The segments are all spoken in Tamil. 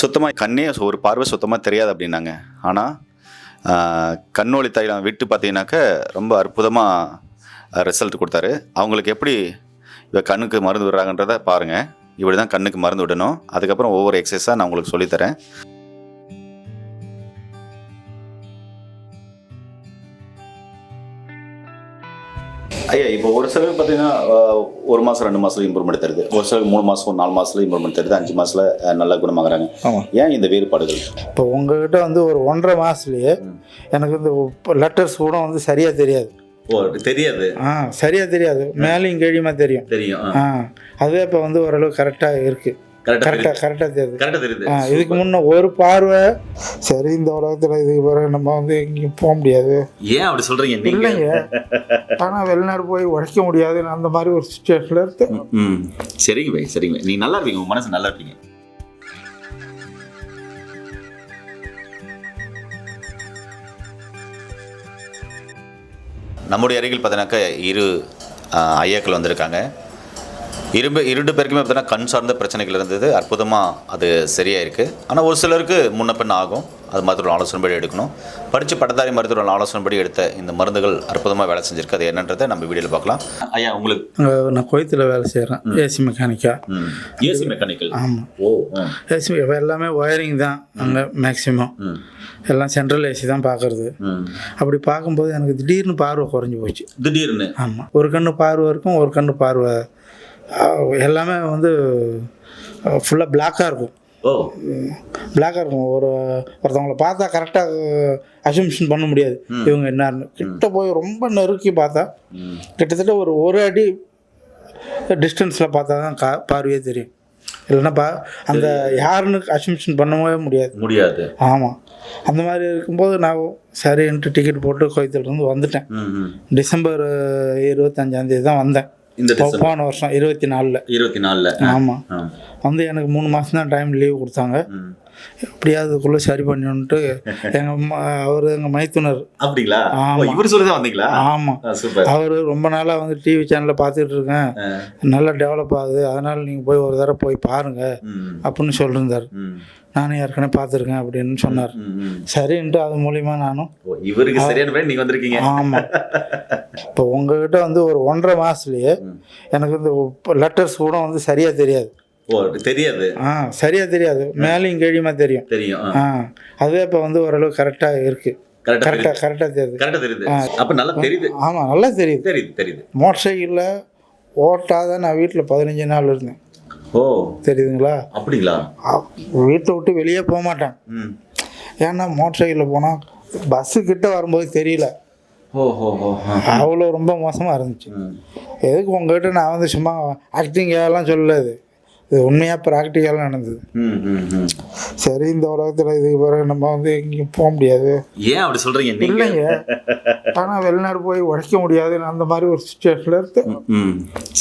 சுத்தமாக கண்ணே ஒரு பார்வை சுத்தமாக தெரியாது அப்படின்னாங்க. ஆனால் கண்ணோலி தைலம் விட்டு பார்த்தீங்கன்னாக்க ரொம்ப அற்புதமாக ரிசல்ட் கொடுத்தாரு. அவங்களுக்கு எப்படி இவ கண்ணுக்கு மருந்து விடுறாங்கன்றத பாருங்கள் இப்படி தான் கண்ணுக்கு மருந்து விடணும். அதுக்கப்புறம் ஒவ்வொரு எக்ஸசைஸாக நான் உங்களுக்கு சொல்லித்தரேன். ஐயா இப்போ ஒரு சிலர் பார்த்தீங்கன்னா ஒரு மாதம் ரெண்டு மாதத்துல இம்ப்ரூவ்மெண்ட் தருது. ஒரு சிலர் மூணு மாதம் நாலு மாதத்துல இம்ப்ரூவ்மெண்ட் தருது அஞ்சு மாதத்தில் நல்லா குணமாகறாங்க. ஏன் இந்த வேறுபாடுகள்? இப்போ உங்ககிட்ட வந்து ஒரு ஒன்றரை மாதத்துலேயே எனக்கு இந்த லெட்டர்ஸ் கூட வந்து சரியாக தெரியாது. தெரியாது? ஆ சரியாக தெரியாது. மேலேயும் கீழியுமா தெரியும். தெரியும் ஆ. அதுவே இப்போ வந்து ஓரளவு கரெக்டாக இருக்குது கரெக்டாக கரெக்டாக தெரியுது. கரெக்டாக தெரியுது. ஆ இதுக்கு முன்ன ஒரு பார்வை சரி இந்த உலகத்தில் இதுக்கு பிறகு நம்ம வந்து எங்கேயும் போக முடியாது. ஏன் அப்படி சொல்றீங்க நீங்க? இல்லைங்க. ஆனால் வெளிநாடு போய் உழைக்க முடியாதுன்னு அந்த மாதிரி ஒரு சுச்சுவேஷனில் இருக்கு ம் சரிங்க பை சரிங்க நீங்க நல்லா இருப்பீங்க உங்க மனசு நல்லா இருப்பீங்க. நம்முடைய அருகில் பார்த்தீங்கன்னாக்க இரு ஐயாக்கள் வந்திருக்காங்க. இரும்பு இரண்டு பேருக்குமே பார்த்தீங்கன்னா கண் சார்ந்த பிரச்சனைகள் இருந்தது. அற்புதமாக அது சரியாக இருக்குது ஆனால் ஒரு சிலருக்கு முன்ன பின்ன ஆகும். அது மருத்துவ ஆலோசனைப்படி எடுக்கணும். படித்து பட்டதாரி மருத்துவ ஆலோசனைப்படி எடுத்த இந்த மருந்துகள் அற்புதமாக வேலை செஞ்சிருக்கு. அது என்னன்றதை நம்ம வீடியோவில் பார்க்கலாம். ஐயா உங்களுக்கு அங்க நான் கோயத்தில் வேலை செய்கிறேன் ஏசி மெக்கானிக்கா. AC mechanical. ஆமாம் ஓ ஏசி எல்லாமே ஒயரிங் தான் அங்கே மேக்ஸிமம் ம். எல்லாம் சென்ட்ரல் ஏசி தான் பார்க்குறது அப்படி பார்க்கும்போது எனக்கு திடீர்னு பார்வை குறைஞ்சி போச்சு. திடீர்னு. ஆமாம் ஒரு கண்ணு பார்வை இருக்கும் ஒரு கண்ணு பார்வை எல்லாமே வந்து ஃபுல்லாக பிளாக்காக இருக்கும். பிளாக்காக இருக்கும். ஒரு ஒருத்தவங்கள பார்த்தா கரெக்டாக அசம்ஷன் பண்ண முடியாது. இவங்க என்னன்னு. கிட்ட போய் ரொம்ப நெருக்கி பார்த்தா கிட்டத்தட்ட ஒரு ஒரு அடி டிஸ்டன்ஸில் பார்த்தா தான் கா பார்வையே தெரியும். இல்லைன்னா பா அந்த யாருன்னு அசம்ஷன் பண்ணவே முடியாது. முடியாது. ஆமாம் அந்த மாதிரி இருக்கும்போது நான் சரின்ட்டு டிக்கெட் போட்டு கோயத்துலேருந்து வந்துட்டேன். டிசம்பர் இருபத்தஞ்சாந்தேதி தான் வந்தேன். இந்த போன வருஷம் இருபத்தி நாலில். இருபத்தி நாலில். ஆமாம் வந்து எனக்கு மூணு மாதம் தான் டைம் லீவ் கொடுத்தாங்க. ம். எப்படியாவது அதுக்குள்ளே சரி பண்ணிட்டு எங்கள் அவர் எங்கள் மைத்துனர். அப்படிங்களா? ஓ, ஆமா. இவர் சொல்லி தான் வந்தீங்களா ஆமாம் அவர் ரொம்ப நாளாக வந்து டிவி சேனலில் பார்த்துட்டு இருக்கேன். நல்லா டெவலப் ஆகுது. அதனால் நீங்கள் போய் ஒரு தடவை போய் பாருங்கள் ம். அப்படின்னு சொல்லியிருந்தார் ம். நானும் ஏற்கனவே பார்த்துருக்கேன் அப்படின்னு சொன்னார். சரின்ட்டு அது மூலிமா நானும் இவருக்கு சரியான பேர் வந்திருக்கீங்க. ஆமாம் இப்போ உங்ககிட்ட வந்து ஒரு ஒன்றரை மாதத்துலேயே. எனக்கு இந்த லெட்டர்ஸ் கூட வந்து சரியாக தெரியாது. தெரியாது? ஆ சரியாக தெரியாது. மேலேயும் கீழியுமா தெரியும். தெரியும் ஆ. அதுவே இப்போ வந்து ஓரளவு கரெக்டாக கரெக்டா கரெக்டாக கரெக்டாக தெரியுது. கரெக்டா தெரியுது. அப்ப நல்லா தெரியுது. ஆமாம் நல்லா தெரியுது. தெரியுது தெரியுது. மோட்டர் சைக்கிளில் ஓட்டாத நான் வீட்டில் பதினஞ்சு நாள் இருந்தேன். ஓ. தெரியுதுங்களா? அப்படிங்களா? வீட்டை விட்டு வெளியே போக மாட்டேன். ம். ஏன்னா மோட்டர் சைக்கிளில் போனால் பஸ்ஸு கிட்ட வரும்போது தெரியல. அவ்வளோ ரொம்ப மோசமாக இருந்துச்சு. எதுக்கு உங்ககிட்ட நான் வந்து சும்மா ஆக்டிங் எல்லாம் சொல்லல இது. உண்மையாக ப்ராக்டிக்கலாக நடந்தது. சரி இந்த உலகத்தில் இதுக்கு பிறகு நம்ம வந்து எங்கேயும் போக முடியாது. ஏன் அப்படி சொல்றீங்க? நீங்க இல்லைங்க. ஆனால் வெளிநாடு போய் உழைக்க முடியாதுன்னு அந்த மாதிரி ஒரு சுச்சுவேஷனில் இருக்கு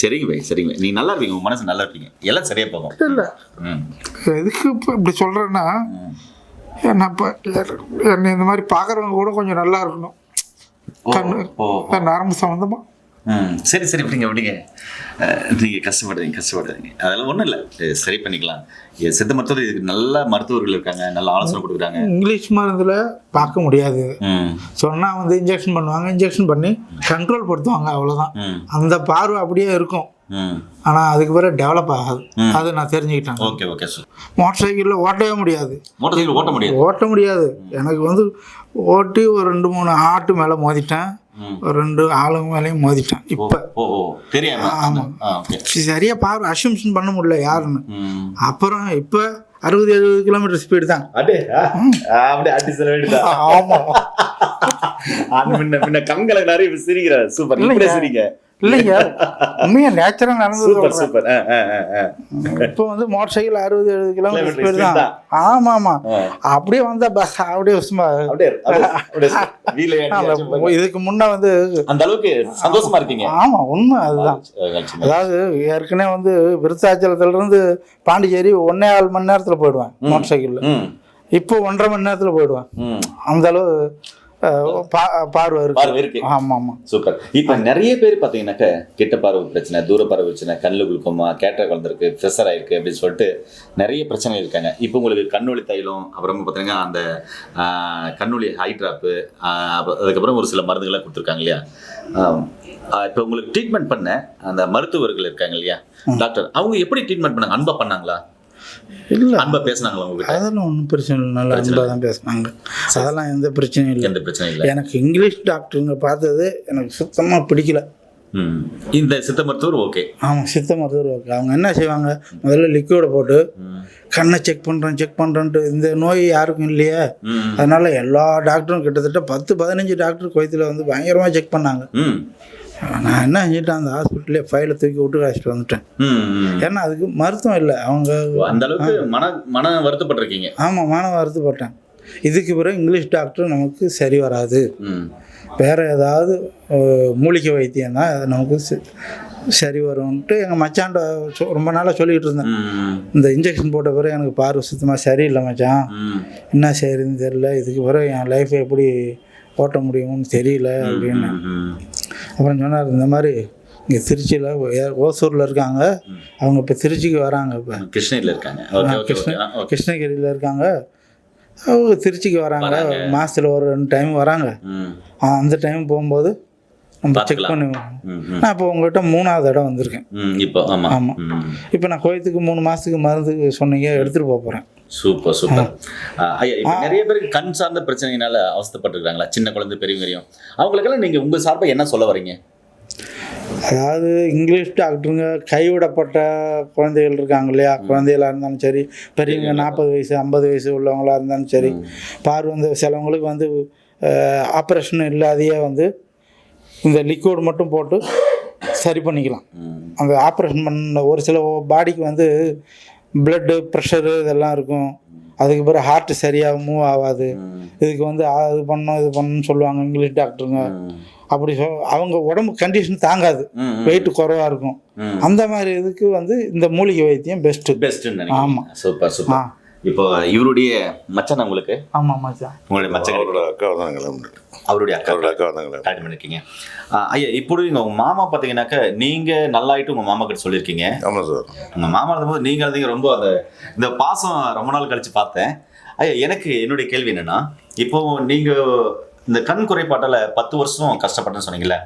சரிங்க பை சரிங்க பை. நீங்க நல்லா இருப்பீங்க உங்க மனசு நல்லா இருப்பீங்க. எல்லாம் சரியா போகும். இல்லை. ம். எதுக்கு இப்போ இப்படி சொல்கிறேன்னா. என்ன இப்போ என்னை இந்த மாதிரி பார்க்குறவங்க கூட கொஞ்சம் நல்லா இருக்கணும். கண்ணு ஓ நரம்பு சம்மந்தமாக ம் சரி சரி விடுங்க விடுங்க. அஹ், நீங்க கஷ்டப்படுறீங்க கஷ்டப்படுறீங்க. அதெல்லாம் ஒன்றும் இல்லை. சரி பண்ணிக்கலாம். சித்த மருத்துவர் இதுக்கு நல்ல மருத்துவர்கள் இருக்காங்க நல்ல ஆலோசனை கொடுக்குறாங்க. இங்கிலீஷ் மருந்தில் பார்க்க முடியாது. சொன்னால் வந்து இன்ஜெக்ஷன் பண்ணுவாங்க இன்ஜெக்ஷன் பண்ணி கண்ட்ரோல் படுத்துவாங்க அவ்வளோதான் அந்த பார்வை அப்படியே இருக்கும். ஆனால் அதுக்கு பிறகு டெவலப் ஆகாது. அதை நான் தெரிஞ்சுக்கிட்டேன். ஓகே ஓகே சார் மோட்டர் சைக்கிளில் ஓட்டவே முடியாது. மோட்டர் சைக்கிள் ஓட்ட முடியாது. ஓட்ட முடியாது. எனக்கு வந்து ஓட்டி ஒரு ரெண்டு மூணு ஆட்டு மேலே மோதிட்டேன். ஒரு ரெண்டு ஆளுங்க மேலேயும் மோதிட்டேன். இப்போ. தெரியாம? ஆமாம். சரியாக பார்வை அசம்ஷன் பண்ண முடியல யாருன்னு. அப்புறம் இப்போ அறுபது எழுபது கிலோமீட்டர் ஸ்பீடு தான். ஆமாம் முன்ன முன்ன கண்களை நிறைய சிரிக்கிறார் சூப்பர் இல்லைங்க. இல்லைங்க. உண்மையாக நேச்சராக நடந்தது சூப்பர் இப்போ வந்து மோட்டர் சைக்கிள் அறுபது எழுபது கிலோமீட்டர் ஸ்பீடு தான். தான். ஆமாம். ஆமாம் ஆ. அப்படியே வந்தால் பஸ் அப்படியே சும்மா. இதுக்கு முன்ன வந்து அந்த அளவுக்கு சந்தோஷமா இருக்கீங்க. ஆமாம் உண்மை அதுதான். அதாவது ஏற்கனவே வந்து விருத்தாச்சலத்துலேருந்து பாண்டிச்சேரி ஒன்னே ஆறு மணி நேரத்தில் போயிடுவேன் மோட்டர் சைக்கிளில் ம். இப்போ ஒன்றரை மணி நேரத்தில் போயிடுவேன். அந்த அளவு பார்வை இருக்கு. ஆமாம் ஆமாம். சூப்பர் இப்போ நிறைய பேர் பார்த்தீங்கன்னாக்க கிட்ட பார்வை பிரச்சனை தூர பார்வை பிரச்சனை கண்ணில் குளுக்கோமா கேட்டர் வளர்ந்துருக்கு ப்ரெஷர் ஆயிருக்கு அப்படின்னு சொல்லிட்டு நிறைய பிரச்சனைகள் இருக்காங்க. இப்போ உங்களுக்கு கண்ணொளி தைலம் அப்புறம் பார்த்தீங்கன்னா அந்த கண்ணொளி ஹை ட்ராப்பு அதுக்கப்புறம் ஒரு சில மருந்துகள்லாம் கொடுத்துருக்காங்க இல்லையா? இப்போ உங்களுக்கு ட்ரீட்மெண்ட் பண்ண அந்த மருத்துவர்கள் இருக்காங்க இல்லையா? டாக்டர் அவங்க எப்படி ட்ரீட்மெண்ட் பண்ணாங்க அன்பா பண்ணாங்களா? இல்லை. அன்பா பேசுனாங்களா அதெல்லாம் ஒன்றும் பிரச்சனை இல்லை. நல்லா அன்பாக தான் பேசுனாங்க. அதெல்லாம் எந்த பிரச்சனையும் இல்லை. எந்த பிரச்சனையும் இல்லை. எனக்கு இங்கிலீஷ் டாக்டருங்க பார்த்தது எனக்கு சுத்தமாக பிடிக்கல. இந்த சித்த மருத்துவர் ஓகே. ஆமாம் சித்த மருத்துவர் ஓகே. அவங்க என்ன செய்வாங்க? முதல்ல லிக்விடை போட்டு கண்ணை செக் பண்ணுறோம் செக் பண்ணுறோன்ட்டு இந்த நோய் யாருக்கும் இல்லையே? அதனால் எல்லா டாக்டரும் கிட்டத்தட்ட பத்து பதினஞ்சு டாக்டர் குவைத்தில் வந்து பயங்கரமாக செக் பண்ணாங்க. நான் என்ன செஞ்சுட்டேன் அந்த ஹாஸ்பிட்டலே ஃபைலை தூக்கி விட்டு காய்ச்சிட்டு வந்துட்டேன். ஏன்னா அதுக்கு மருத்துவம் இல்லை. அவங்க அந்த அளவுக்கு மன மன வருத்தப்பட்டிருக்கீங்க. ஆமாம் மாணவ வருத்தப்பட்டேன். இதுக்கு பிறகு இங்கிலீஷ் டாக்டர் நமக்கு சரி வராது. வேறு ஏதாவது மூலிகை வைத்தியம் தான் அது நமக்கு சரி வரும்ன்ட்டு எங்கள் மச்சான்ட சொ- ரொம்ப நாளாக சொல்லிகிட்டு இருந்தேன். இந்த இன்ஜெக்ஷன் போட்ட பிறகு எனக்கு பார்வை சுத்தமாக சரியில்லை மச்சான். என்ன செய்யறதுன்னு தெரியல. இதுக்கு பிறகு என் லைஃப்பை எப்படி ஓட்ட முடியும்னு தெரியல அப்படின்னு. அப்புறம் சொன்னார் இந்த மாதிரி இங்கே திருச்சியில் ஓசூரில் இருக்காங்க. அவங்க இப்போ திருச்சிக்கு வராங்க இப்போ. கிருஷ்ணகிரியில் இருக்காங்க. ஓகே கிருஷ்ணகிரியில் இருக்காங்க. அவங்க திருச்சிக்கு வராங்க. மாதத்தில் ஒரு ரெண்டு டைம் வராங்க. அந்த டைம் போகும்போது நம்ம செக். பண்ணுவோம் நான் இப்போ உங்கள்கிட்ட மூணாவது இடம் வந்திருக்கேன். இப்போ ஆமாம் இப்போ நான் கோயத்துக்கு மூணு மாதத்துக்கு மருந்து சொன்னீங்க எடுத்துகிட்டு போக போகிறேன் சூப்பர் சூப்பர் ஐயா இப்போ நிறைய பேருக்கு கண் சார்ந்த பிரச்சனையினால அவஸ்தைப்பட்டிருக்காங்களா? சின்ன குழந்தை பெரியவங்களையும். அவங்களுக்கெல்லாம் நீங்கள் உங்கள் சார்பாக என்ன சொல்ல வரீங்க? அதாவது இங்கிலீஷ் டாக்டருங்க கைவிடப்பட்ட குழந்தைகள் இருக்காங்க இல்லையா? குழந்தைகளாக இருந்தாலும் சரி பெரியவங்க நாற்பது வயசு ஐம்பது வயசு உள்ளவங்களா இருந்தாலும் சரி பார்வை வந்து சிலவங்களுக்கு வந்து ஆப்ரேஷன் இல்லாதையே வந்து இந்த லிக்விட் மட்டும் போட்டு சரி பண்ணிக்கலாம். அந்த ஆப்ரேஷன் பண்ண ஒரு சில பாடிக்கு வந்து பிளட்டு ப்ரெஷரு இதெல்லாம் இருக்கும். அதுக்கு பிறகு ஹார்ட் சரியாக மூவ் ஆகாது. இதுக்கு வந்து அது பண்ணணும் இது பண்ணணும்னு சொல்லுவாங்க இங்கிலீஷ் டாக்டருங்க அப்படி சொ அவங்க உடம்பு கண்டிஷன் தாங்காது. வெயிட் குறைவாக இருக்கும். அந்த மாதிரி இதுக்கு வந்து இந்த மூலிகை வைத்தியம் பெஸ்ட்டு பெஸ்ட்டுன்னு நினைக்கிறேன் ஆமா. சூப்பர் சூப்பர் இப்போ இவருடைய மச்சான் உங்களுக்கு? ஆமாம் மச்சான். உங்களுடைய மச்சன் அவரோட அக்கா கிளம்பிட்டு அவருடைய அக்கா. அவரோட அக்கா வந்தாங்க கால் பண்ணிருக்கீங்க. ஐயா இப்போ இங்க உங்க மாமா பார்த்தீங்கன்னாக்க நீங்க நல்லாயிட்டு உங்க மாமா கிட்ட சொல்லியிருக்கீங்க ஆமாம் சார். உங்க மாமா இருந்தபோது நீங்க இருந்தீங்க ரொம்ப அந்த இந்த பாசம் ரொம்ப நாள் கழிச்சு பார்த்தேன். ஐயா எனக்கு என்னுடைய கேள்வி என்னன்னா இப்போ நீங்க இந்த கண் குறைபாட்டால பத்து வருஷம் கஷ்டப்பட்டேன்னு சொன்னீங்கல்ல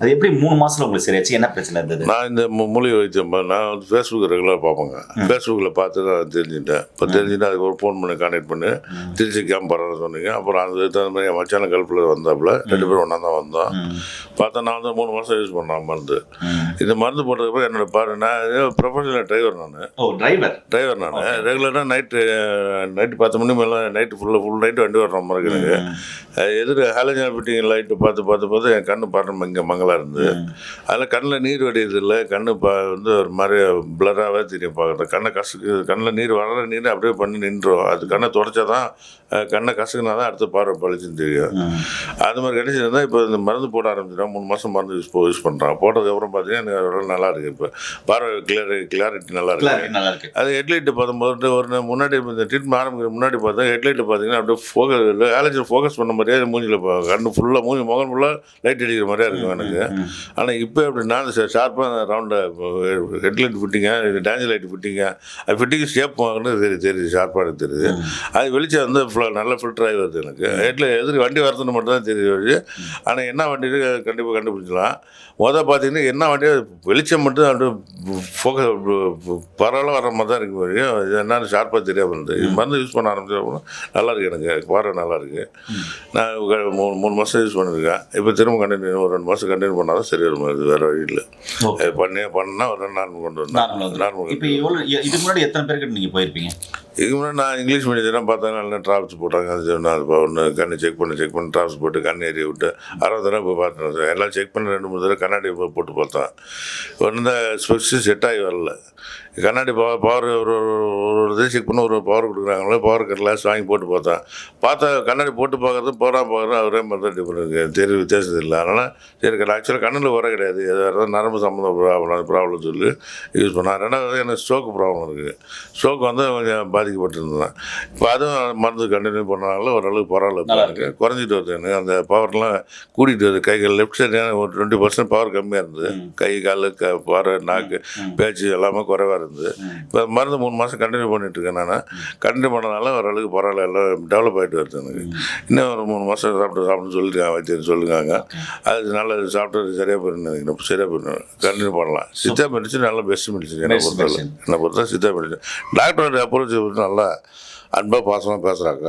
அது எப்படி மூணு மாசத்துல உங்களுக்கு சரியாச்சு என்ன பிரச்சனை இருந்தது? நான் இந்த மூலிகை வைத்தியம் நான் வந்து ஃபேஸ்புக் ரெகுலராக பார்ப்பேங்க. ஃபேஸ்புக்கில் பார்த்து நான் தெரிஞ்சுட்டேன் இப்போ தெரிஞ்சுட்டு அதுக்கு ஒரு ஃபோன் பண்ணி கான்டாக்ட் பண்ணி. திருச்சி கேம்ப் வரேன்னு சொன்னீங்க. அப்புறம் அதுக்கு தகுந்த மாதிரி மச்சான கல்ப்பில் வந்தாப்புல ரெண்டு பேரும் ஒன்றா தான் வந்தோம். பார்த்தா நான் வந்து மூணு மாதம் யூஸ் பண்ணேன் மருந்து. இந்த மருந்து போட்டதுக்கப்புறம் என்னோட பாரு நான் ப்ரொஃபஷனல் டிரைவர் நான். ஓ டிரைவர் டிரைவர் நான். ரெகுலராக நைட்டு நைட்டு பத்து மணி மேலே நைட்டு ஃபுல்லாக ஃபுல் நைட்டு வண்டி வர்ற மாதிரி இருக்குது எனக்கு. அஹ் எதிர ஹாலஜன் ஃபிட்டிங் லைட்டு பார்த்து பார்த்து பார்த்து என் கண்ணு பாட்டு இங்கே மங்கலாக இருந்து அதில் கண்ணில் நீர் வடியது இல்லை கண்ணு பா வந்து ஒரு மாதிரி பிளராகவே தெரியும் பார்க்குறது கண்ணை கசக்கு கண்ணில் நீர் வர்ற நீர் அப்படியே பண்ணி நின்றோம் அது கண்ணை தொடச்சா தான் கண்ணை கசக்குனா தான் அடுத்த பார்வை பழிச்சுன்னு தெரியும். அது மாதிரி கிடைச்சிருந்தா இப்போ இந்த மருந்து போட ஆரம்பிச்சிட்டேன் மூணு மாதம் மருந்து யூஸ் யூஸ் பண்ணுறான் போட்டதுக்கப்புறம் பார்த்தீங்கன்னா எனக்கு நல்லா இருக்குது இப்போ பார்வை கிளியர் கிளாரிட்டி நல்லா இருக்கு. அது ஹெட்லைட்டு பார்க்கும்போது ஒரு முன்னாடி இந்த ட்ரீட்மெண்ட் ஆரம்பிக்கிற முன்னாடி பார்த்தா ஹெட்லைட்டு பார்த்தீங்கன்னா அப்படியே ஃபோக்கஸ் ஆலஜர் ஃபோக்கஸ் பண்ண மாதிரியே மூஞ்சில் கண்ணு ஃபுல்லாக மூஞ்சி முகம் ஃபுல்லாக லைட் அடிக்கிற மாதிரியே இருக்கும் எனக்கு. ஆனால் இப்போ எப்படின்னா ஷார்ப்பாக ரவுண்டு ஹெட்லைட் ஃபிட்டிங்க டேஞ்சர் லைட் ஃபிட்டிங்க அது ஃபிட்டிங் ஷேப் வாங்கினது தெரியுது தெரியுது ஷார்ப்பாக தெரியுது. அது வெளிச்சம் வந்து நல்லா ஃபில்டர் ஆகி வருது எனக்கு. ஹெட்ல எதிரி வண்டி வரதுன்னு மட்டும் தான் தெரியுது ஆனால் என்ன வண்டி கண்டிப்பாக கண்டுபிடிச்சலாம் மொதல் பார்த்தீங்கன்னா என்ன வண்டி வெளிச்சம் மட்டும் அப்படியே ஃபோக்கஸ் பரவாயில்ல வர மாதிரி தான் இருக்கு வரையும் இது என்னன்னு ஷார்ப்பாக தெரியாமல் இருந்தது. இது மருந்து யூஸ் பண்ண ஆரம்பிச்ச அப்புறம் நல்லா எனக்கு. பார்வை நல்லா இருக்கு. நான் மூணு மூணு மாதம் யூஸ் பண்ணியிருக்கேன் இப்போ திரும்ப கண்டினியூ ஒரு ரெண்டு மாதம் கண்டினியூ பண்ணால் தான் சரி வரும் இது வேறு வழி இல்லை. பண்ணி பண்ணால் ஒரு கொண்டு நார்மல் நார்மல் இப்போ எவ்வளவு இதுக்கு முன்னாடி எத்தனை பேர்கிட்ட நீங்க போயிருப்பீங்க? இதுக்கு முன்னாடி நான் இங்கிலீஷ் மீடியத்தெல்லாம் பார்த்தா நல்லா ட்ராப்ஸ் போட்டாங்க. அது நான் அது ஒன்று கண்ணு செக் பண்ணி செக் பண்ணி. ட்ராப்ஸ் போட்டு கண் ஏறி விட்டு அறுபது தடவை போய் பார்த்தேன். சார் எல்லாம் செக் பண்ணி ரெண்டு மூணு தடவை கண்ணாடி போ- போட்டு பார்த்தேன். ஒன்று தான் ஸ்பெக்ஸு செட் ஆகி வரல. கண்ணாடி பவர் பவர் ஒரு ஒரு- ஒரு ஒரு இது செக் பண்ணி ஒரு பவர் கொடுக்குறாங்களே பவர் கிளாஸ் வாங்கி போட்டு பார்த்தேன். பார்த்தா கண்ணாடி போட்டு பார்க்குறது போகிறா பார்க்குறது ஒரே மாதிரி தான் டிஃப்ரெண்ட் தெரிய வித்தியாசம் இல்லை அதனால் சரி ஆக்சுவலாக கண்ணில் வர கிடையாது. ஏதாவது நரம்பு சம்மந்த ப்ராப்ளம் ப்ராப்ளம் சொல்லி யூஸ் பண்ணேன். ரெண்டாவது எனக்கு ஸ்ட்ரோக்கு ப்ராப்ளம் இருக்குது ஸ்ட்ரோக் வந்து கொஞ்சம் பாதிக்கப்பட்டிருந்தேன் இப்போ அதுவும் மருந்து கண்டினியூ பண்ணனால ஓரளவுக்கு பரவாயில்ல. குறைஞ்சிட்டு வருது எனக்கு. அந்த பவர்லாம் கூட்டிகிட்டு வருது. கைகள் லெஃப்ட் சைடு ஒரு டுவெண்ட்டி பர்சன்ட் பவர் கம்மியாக இருந்தது. கை கால் க பார்வை நாக்கு பேச்சு எல்லாமே குறைவாக இருந்தது. இப்போ மருந்து மூணு மாதம் கண்டினியூ பண்ணிட்டு இருக்கேன் நான். கண்டினியூ பண்ணனால ஓரளவுக்கு பரவாயில்ல. எல்லாம் டெவலப் ஆகிட்டு வருது எனக்கு. இன்னும் ஒரு மூணு மாதம் சாப்பிட்டு சாப்பிட்டு சொல்லியிருக்காங்க வைத்தியர் சொல்லுங்க அது நல்லது சாப்பிட்டு சரியாக போயிருந்து நினைக்கிறேன். சரியாக போயிருந்து கண்டினியூ பண்ணலாம். சித்தா மெடிசன் நல்ல பெஸ்ட் மெடிசன் என்னை பொறுத்தவரை. என்னை பொறுத்தவரை சித்தா மெடிசன் டாக்டரோட அப்ரோச் நல்லா அன்பாக பாசமாக பேசுகிறாங்க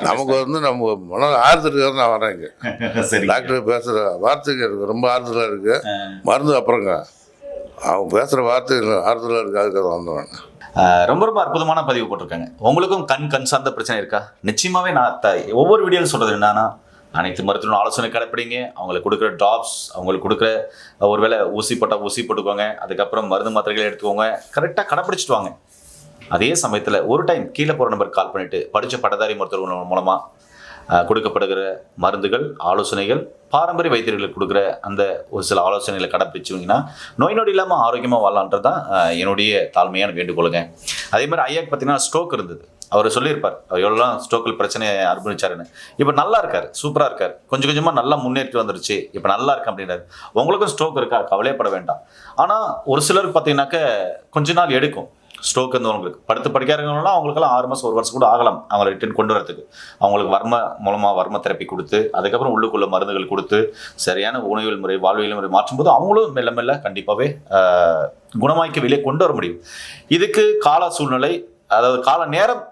நமக்கு வந்து நம்ம மன ஆறுதலுக்காக நான் வரேன் இங்கே சரி டாக்டர் பேசுகிற வார்த்தைக்கு எனக்கு ரொம்ப ஆறுதலாக இருக்குது மருந்து அப்புறங்க. அவங்க பேசுகிற வார்த்தை ஆறுதலாக இருக்குது அதுக்காக வந்தேன் ஆஹ் ரொம்ப ரொம்ப அற்புதமான பதிவு போட்டிருக்காங்க. உங்களுக்கும் கண் கண் சார்ந்த பிரச்சனை இருக்கா? நிச்சயமாவே நான் ஒவ்வொரு வீடியோவில் சொல்றது என்னன்னா அனைத்து மருத்துவ ஆலோசனை கடைப்பிடிங்க. அவங்களுக்கு கொடுக்குற ட்ராப்ஸ் அவங்களுக்கு கொடுக்குற ஒருவேளை ஊசி போட்டால் ஊசி போட்டுக்கோங்க. அதுக்கப்புறம் மருந்து மாத்திரைகள் எடுத்துக்கோங்க. கரெக்டாக கடைப்பிடிச்சிட்டு வாங்க. அதே சமயத்தில் ஒரு டைம் கீழே போகிற நம்பர் கால் பண்ணிவிட்டு படித்த பட்டதாரி மருத்துவர் மூலமாக கொடுக்கப்படுகிற மருந்துகள் ஆலோசனைகள் பாரம்பரிய வைத்தியர்களுக்கு கொடுக்குற அந்த ஒரு சில ஆலோசனைகளை கடைப்பிடிச்சிங்கன்னா நோய் நொடி இல்லாமல் ஆரோக்கியமாக வாழலான்றது தான் என்னுடைய தாழ்மையான வேண்டுகோளுங்க. அதே மாதிரி ஐயாக்கு பார்த்தீங்கன்னா ஸ்ட்ரோக் இருந்தது. அவர் சொல்லியிருப்பார் அவர் எவ்வளோலாம் ஸ்ட்ரோக்கில் பிரச்சனையை அனுபவிச்சாருன்னு. இப்போ நல்லா இருக்கார் சூப்பராக இருக்கார். கொஞ்சம் கொஞ்சமாக நல்லா முன்னேற்றி வந்துருச்சு. இப்போ நல்லா இருக்கு அப்படின்றாரு. உங்களுக்கும் ஸ்ட்ரோக் இருக்கா? கவலையப்பட வேண்டாம். ஆனால் ஒரு சிலருக்கு பார்த்தீங்கன்னாக்க கொஞ்ச நாள் எடுக்கும். ஸ்ட்ரோக் இருந்தவங்களுக்கு படுத்து படிக்காதவங்களாம் அவங்களுக்கெல்லாம் ஆறு மாதம் ஒரு வருஷம் கூட ஆகலாம். அவங்களை ரிட்டர்ன் கொண்டு வரதுக்கு. அவங்களுக்கு வர்ம மூலமாக வர்ம தெரப்பி கொடுத்து அதுக்கப்புறம் உள்ளுக்குள்ள மருந்துகள் கொடுத்து சரியான உணவியல் முறை வாழ்வியல் முறை மாற்றும்போது அவங்களும் மெல்ல மெல்ல கண்டிப்பாகவே குணமாய்க்க வெளியே கொண்டு வர முடியும். இதுக்கு கால சூழ்நிலை அதாவது கால நேரம்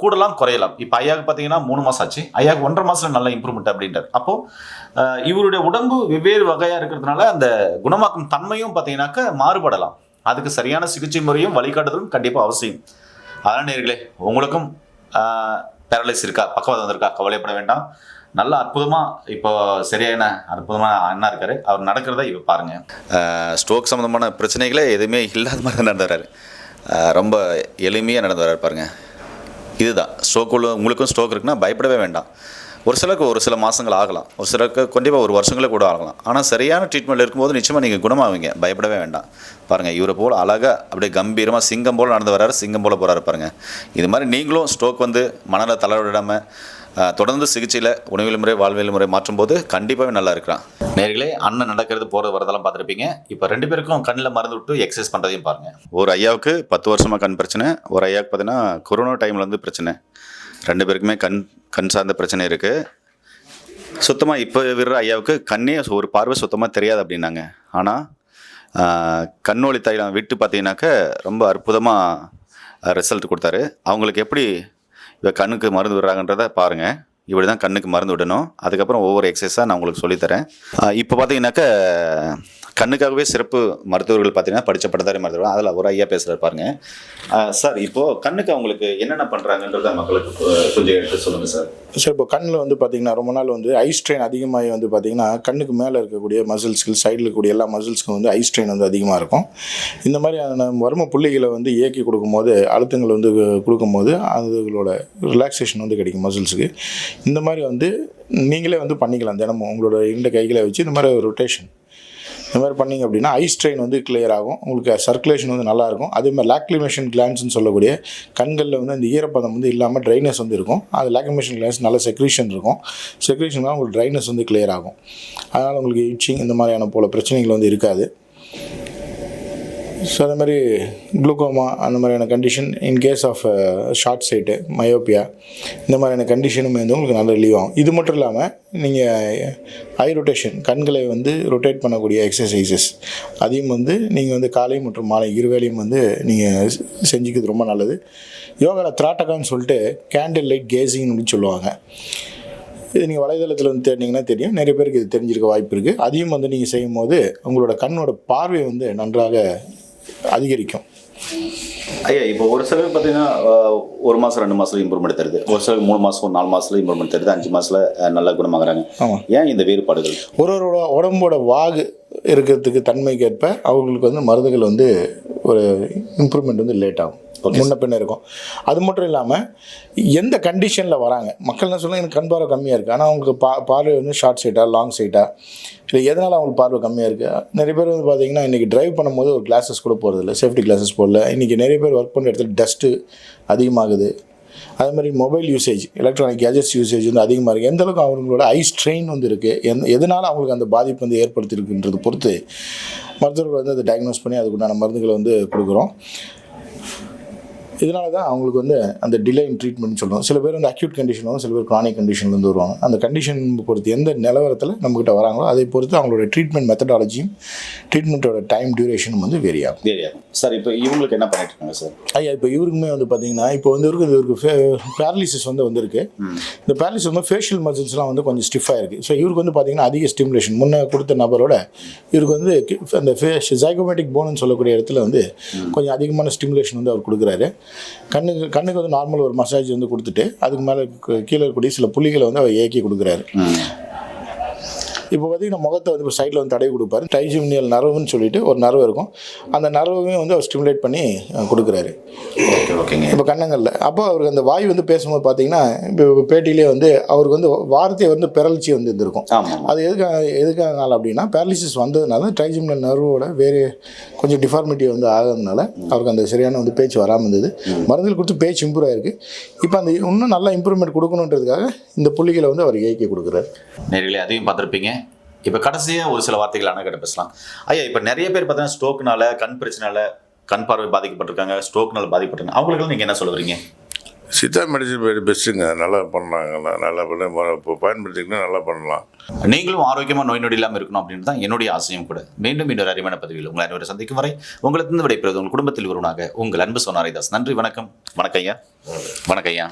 கூடலாம் குறையலாம். இப்போ ஐயாவுக்கு பார்த்தீங்கன்னா மூணு மாதம் ஆச்சு. ஐயாவுக்கு ஒன்றரை மாதத்தில் நல்ல இம்ப்ரூவ்மெண்ட் அப்படின்றார். அப்போது இவருடைய உடம்பு வெவ்வேறு வகையாக இருக்கிறதுனால அந்த குணமாக்கும் தன்மையும் பார்த்தீங்கன்னாக்க மாறுபடலாம். அதுக்கு சரியான சிகிச்சை முறையும் வழிகாட்டுதலும் கண்டிப்பாக அவசியம். அதனால் நேர்களே உங்களுக்கும் பேரலைஸ் இருக்கா? பக்கவாதம் வந்திருக்கா? கவலைப்பட வேண்டாம். நல்ல அற்புதமாக இப்போ சரியான அற்புதமான அண்ணா இருக்காரு. அவர் நடக்கிறத இப்போ பாருங்கள் ஸ்ட்ரோக் சம்மந்தமான பிரச்சனைகளே எதுவுமே இல்லாத மாதிரி தான் நடந்து ரொம்ப எளிமையாக நடந்து வர்றாரு பாருங்கள் இதுதான். ஸ்ட்ரோக் உள்ள உங்களுக்கும் ஸ்ட்ரோக் இருக்குன்னா பயப்படவே வேண்டாம். ஒரு சிலருக்கு ஒரு சில மாதங்கள் ஆகலாம். ஒரு சிலருக்கு கண்டிப்பாக ஒரு வருஷங்களே கூட ஆகலாம். ஆனால் சரியான ட்ரீட்மெண்ட் இருக்கும்போது நிச்சயமாக நீங்கள் குணமாவீங்க. பயப்படவே வேண்டாம். பாருங்கள் இவரை போல் அழகாக அப்படியே கம்பீரமாக சிங்கம் போல் நடந்து வராரு சிங்கம் போல் போகிறாரு பாருங்கள் இது மாதிரி நீங்களும் ஸ்ட்ரோக் வந்து மனதை தளர்விடாமல் தொடர்ந்து சிகிச்சையில் உணவியல் முறை வாழ்வியல் முறை மாற்றும்போது கண்டிப்பாகவே நல்லா இருக்கிறான் நேர்களே அண்ணன் நடக்கிறது போகிறது வரதெல்லாம் பார்த்துருப்பீங்க. இப்போ ரெண்டு பேருக்கும் கண்ணில் மறந்து விட்டு எக்ஸசைஸ் பண்ணுறதையும் பாருங்கள் ஒரு ஐயாவுக்கு பத்து வருஷமாக கண் பிரச்சனை ஒரு ஐயாவுக்கு பார்த்தீங்கன்னா கொரோனா டைமில் வந்து பிரச்சனை. ரெண்டு பேருக்குமே கண் கண் சார்ந்த பிரச்சனை இருக்குது சுத்தமாக இப்போ விடுற ஐயாவுக்கு கண்ணே ஒரு பார்வை சுத்தமாக தெரியாது அப்படின்னாங்க. ஆனால் கண்ணோலி தைலம் விட்டு பார்த்தீங்கன்னாக்க ரொம்ப அற்புதமாக ரிசல்ட் கொடுத்தாரு. அவங்களுக்கு எப்படி இவ கண்ணுக்கு மருந்து விடுறாங்கன்றத பாருங்கள் இப்படி தான் கண்ணுக்கு மருந்து விடணும். அதுக்கப்புறம் ஒவ்வொரு எக்ஸசைஸாக நான் உங்களுக்கு சொல்லித்தரேன். இப்போ பார்த்தீங்கன்னாக்க கண்ணுக்காகவே சிறப்பு மருத்துவர்கள் பார்த்தீங்கன்னா படித்த பட்டதாரி மருத்துவர் அதில் ஒரு ஐயா பேசுகிறார் பாருங்க. சார் இப்போது கண்ணுக்கு அவங்களுக்கு என்னென்ன பண்ணுறாங்கன்றத மக்களுக்கு கொஞ்சம் எடுத்து சொல்லுங்கள் சார். சார் இப்போ கண்ணில் வந்து பார்த்தீங்கன்னா ரொம்ப நாள் வந்து ஐ ஸ்ட்ரெயின் அதிகமாகி வந்து பார்த்தீங்கன்னா கண்ணுக்கு மேலே இருக்கக்கூடிய மசில்ஸ்கள் சைடில் இருக்கக்கூடிய எல்லா மசில்ஸ்க்கும் வந்து ஐ ஸ்ட்ரெயின் வந்து அதிகமாக இருக்கும். இந்த மாதிரியான வர்ம புள்ளிகளை வந்து இயக்கி கொடுக்கும்போது அழுத்தங்கள் வந்து கொடுக்கும்போது அதுகளோட ரிலாக்ஸேஷன் வந்து கிடைக்கும் மசில்ஸுக்கு இந்த மாதிரி வந்து நீங்களே வந்து பண்ணிக்கலாம் தினமும். உங்களோட இரண்டு கைகளை வச்சு இந்த மாதிரி ரொட்டேஷன் இந்த மாதிரி பண்ணிங்க அப்படின்னா ஐ ஸ்ட்ரெயின் வந்து கிளியர் ஆகும். உங்களுக்கு சர்க்குலேஷன் வந்து நல்லா இருக்கும். அதே மாதிரி லாக்ரிமேஷன் கிளான்ஸ்னு சொல்லக்கூடிய கண்களில் வந்து அந்த ஈரப்பதம் வந்து இல்லாமல் ட்ரைனஸ் வந்து இருக்கும். அது லாக்ரிமேஷன் கிளான்ஸ் நல்ல செக்ரீஷன் இருக்கும். செக்ரீஷன் தான் உங்களுக்கு ட்ரைனஸ் வந்து கிளியர் ஆகும். அதனால் உங்களுக்கு இச்சிங் இந்த மாதிரியான போல பிரச்சனைகள் வந்து இருக்காது. ஸோ அதே மாதிரி குளுக்கோமா அந்த மாதிரியான condition in case of short sight myopia இந்த மாதிரியான கண்டிஷனுமே வந்து உங்களுக்கு நல்ல ரிலீவ் ஆகும். இது மட்டும் இல்லாமல் நீங்கள் ஐ ரொட்டேஷன் கண்களை வந்து ரொட்டேட் பண்ணக்கூடிய எக்ஸசைசஸ் அதையும் வந்து நீங்கள் வந்து காலை மற்றும் மாலை இருவேளையும் வந்து நீங்கள் செஞ்சுக்கிறது ரொம்ப நல்லது. யோகாவில் திராட்டகான்னு சொல்லிட்டு கேண்டில் லைட் கேசிங் அப்படின்னு சொல்லுவாங்க. இது நீங்கள் வலைதளத்தில் வந்து தேடினீங்கன்னா தெரியும். நிறைய பேருக்கு இது தெரிஞ்சிருக்க வாய்ப்பு இருக்குது அதையும் வந்து நீங்கள் செய்யும் போது உங்களோட கண்ணோட பார்வை வந்து நன்றாக அதிகரிக்கும். ஐயா இப்போ ஒரு சிலர் பார்த்தீங்கன்னா ஒரு மாதம் ரெண்டு மாதத்துல இம்ப்ரூவ்மெண்ட் தருது. ஒரு சிலர் மூணு மாதம் ஒரு நாலு மாதத்துல இம்ப்ரூவ்மெண்ட் தருது அஞ்சு மாதத்தில் நல்லா குணமாகறாங்க. ஏன் இந்த வேறுபாடுகள்? ஒரு ஒருவரோட உடம்போட வாகு இருக்கிறதுக்கு தன்மைக்கேற்ப அவங்களுக்கு வந்து மருந்துகள் வந்து ஒரு இம்ப்ரூவ்மெண்ட் வந்து லேட் ஆகும். முன்ன பின்ன இருக்கும். அது மட்டும் இல்லாமல் எந்த கண்டிஷனில் வராங்க? மக்கள் என்ன சொல்லுவாங்க எனக்கு கண் பார்வை கம்மியாக இருக்குது ஆனால் அவங்களுக்கு பா பார்வை வந்து ஷார்ட் சைட்டாக லாங் சைட்டாக இல்லை எதனால் அவங்களுக்கு பார்வை கம்மியாக இருக்குது நிறைய பேர் வந்து பார்த்தீங்கன்னா இன்றைக்கி ட்ரைவ் பண்ணும்போது ஒரு கிளாஸஸ் கூட போகிறதில்ல சேஃப்டி கிளாஸஸ் போடல. இன்றைக்கி நிறைய பேர் ஒர்க் பண்ணுற இடத்துல டஸ்ட்டு அதிகமாகுது. அதே மாதிரி mobile usage electronic gadgets usage வந்து அதிகமாக இருக்குது எந்த அளவுக்கு அவங்களோட ஐ ஸ்ட்ரெயின் வந்து இருக்குது எந்த எதனால் அவங்களுக்கு அந்த பாதிப்பு வந்து ஏற்படுத்தியிருக்குன்றது பொறுத்து மருத்துவர்கள் வந்து அதை டயக்னோஸ் பண்ணி அதுக்குண்டான மருந்துகளை வந்து கொடுக்குறோம். இதனால தான் அவங்களுக்கு வந்து அந்த டிலே இன் ட்ரீட்மெண்ட் சொல்லுவோம் சில பேர் வந்து அக்யூட் கண்டிஷன் வரும் சில பேர் க்ரானிக் கண்டிஷன்லேருந்து வருவாங்க. அந்த கண்டிஷன் பொறுத்து எந்த நிலவரத்தில் நம்மக்கிட்ட வராங்களோ அதை பொறுத்து அவங்களோட ட்ரீட்மெண்ட் மெத்தடாலஜியும் ட்ரீட்மெண்ட்டோட டைம் டியூரேஷனும் வந்து வேரி ஆகும். சார் இப்போ இவங்களுக்கு என்ன பண்ணிட்டு இருக்காங்க சார் ஐயா இப்போ இவருக்குமே வந்து பார்த்தீங்கன்னா இப்போ வந்து இவருக்கு இவருக்கு பேரலிசிஸ் வந்து வந்திருக்கு. இந்த பேரலிசிஸ் வந்து ஃபேஷியல் மசில்ஸ்லாம் வந்து கொஞ்சம் ஸ்டிஃபாக இருக்குது ஸோ இவருக்கு வந்து பார்த்தீங்கன்னா அதிக ஸ்டிமுலேஷன் முன்ன கொடுத்த நபரோட இவருக்கு வந்து அந்த ஃபேஷ் ஜைகோமேட்டிக் போனுன்னு சொல்லக்கூடிய இடத்துல வந்து கொஞ்சம் அதிகமான ஸ்டிமுலேஷன் வந்து அவர் கொடுக்குறாரு. கண்ணுக்கு கண்ணுக்கு வந்து நார்மல் ஒரு மசாஜ் வந்து கொடுத்துட்டு அதுக்கு மேலே கீழே இருக்கக்கூடிய சில புள்ளிகளை வந்து அவர் இயக்கி கொடுக்குறாரு. இப்போ பார்த்தீங்கன்னா முகத்தை வந்து இப்போ சைடில் வந்து தடவி கொடுப்பாரு. டைஜிமினியல் நரவுன்னு சொல்லிட்டு ஒரு நரவு இருக்கும். அந்த நரவையும் வந்து அவர் ஸ்டிமுலேட் பண்ணி கொடுக்குறாரு. ஓகே ஓகேங்க. இப்போ கண்ணங்களில். அப்போ அவருக்கு அந்த வாய் வந்து பேசும்போது பார்த்தீங்கன்னா இப்போ பேட்டியிலே வந்து அவருக்கு வந்து வார்த்தை வந்து பிறழ்ச்சி வந்து இருந்திருக்கும். அது எதுக்காக எதுக்காக அப்படின்னா பேரலிசிஸ் வந்ததுனால ட்ரைஜிமினல் நர்வோட வேறு கொஞ்சம் டிஃபார்மிட்டி வந்து ஆகிறதுனால அவருக்கு அந்த சரியான வந்து பேச்சு வராமல் இருந்தது. மருந்துகள் கொடுத்து பேச்சு இம்ப்ரூவ் ஆயிருக்கு. இப்போ அந்த இன்னும் நல்லா இம்ப்ரூவ்மெண்ட் கொடுக்கணுன்றதுக்காக இந்த புள்ளிகளை வந்து அவர் இயக்கி கொடுக்குறாரு. நேர்களே அதையும் பார்த்துருப்பீங்க. இப்போ கடைசியாக ஒரு சில வார்த்தைகள் அண்ணகிட்ட பேசலாம். ஐயா இப்போ நிறைய பேர் பார்த்தீங்கன்னா ஸ்ட்ரோக்னால கண் பிரச்சனால கண் பார்வை பாதிக்கப்பட்டிருக்காங்க ஸ்ட்ரோக்னால பாதிக்கப்பட்டிருக்காங்க. அவங்களுக்கு நீங்கள் என்ன சொல்லுவீங்க சித்தா மெடிசன் பெஸ்ட்டுங்க. நல்லா பண்ணலாங்க. நல்லா பண்ண இப்போ நல்லா பண்ணலாம். நீங்களும் ஆரோக்கியமாக நோய் நொடி இல்லாமல் இருக்கணும் அப்படின்னு தான் என்னுடைய ஆசையும் கூட. மீண்டும் இன்னொரு அறிவான பதிவில் உங்களை அனைவரும் சந்திக்கும் வரை உங்களுக்கு விடைபெறுவது உங்கள் குடும்பத்தில் ஒருவனாக உங்கள் அன்பு சொன்னாரிதாஸ் நன்றி வணக்கம். வணக்கம் ஐயா. வணக்கம் ஐயா.